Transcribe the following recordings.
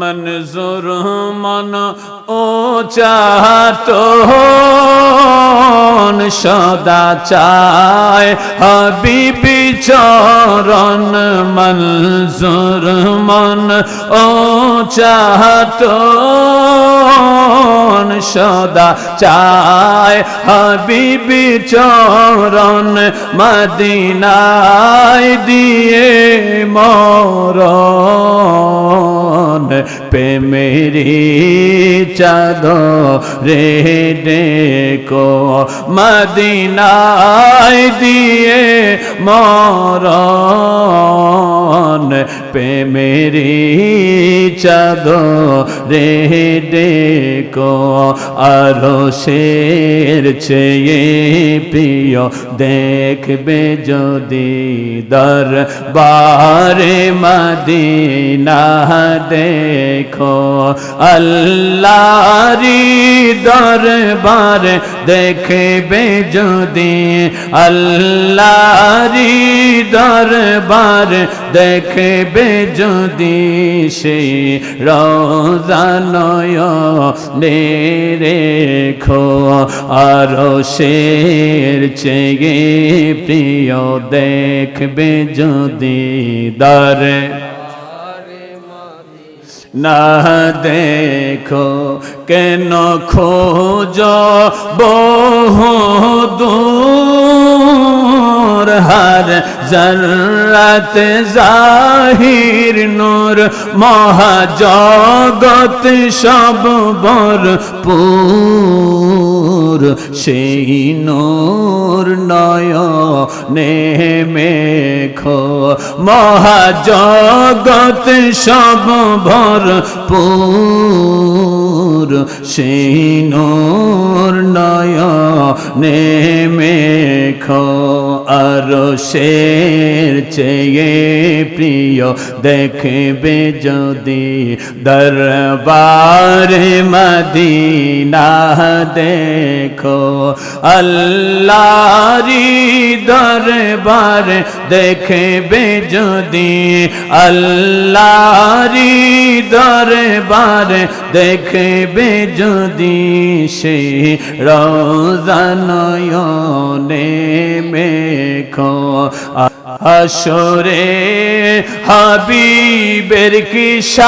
মনজুর মন ও চাতো সদা চায়। হাবিবি চরণ মনজুর মন ও চাতো সদা চায়। হাবিবি চরণ মদিনায় দিয়ে মরণ প্রেমেরি চাঁদ রে মদিনায় দিয়ে মরণ প্রেমেরি চাঁদ রে ডেকো আরও শের চেয়ে প্রিয় দেখবে যদি দরবারে মদিনা দেখো, আল্লাহরি দরবার দেখবে যদি আল্লাহরি দরবার দেখবে যদি সেই রোজানয় রেখো আরও শের চেয়ে প্রিয় দেখবে যদি দর। না দেখো কেন খোঁজ বহু দূর হার জর্রত জাহির নূর মহাজগত সব বর পুর সেই নূর নয় নেমেখো মহাজগত সব ভর পুর। সেই নূর নয় নেমেখো আর শের চেয়ে প্রিয় দেখবে যদি দরবার মদিনা দেখো। আল্লাহরি দরবার দেখবে যদি আল্লাহরি দরবার দেখবে যদি সে রোজানয়নে মেখো আসরে হাবিবের কিষান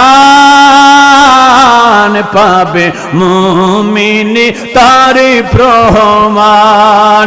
পাবে মুমিনি তার প্রমাণ?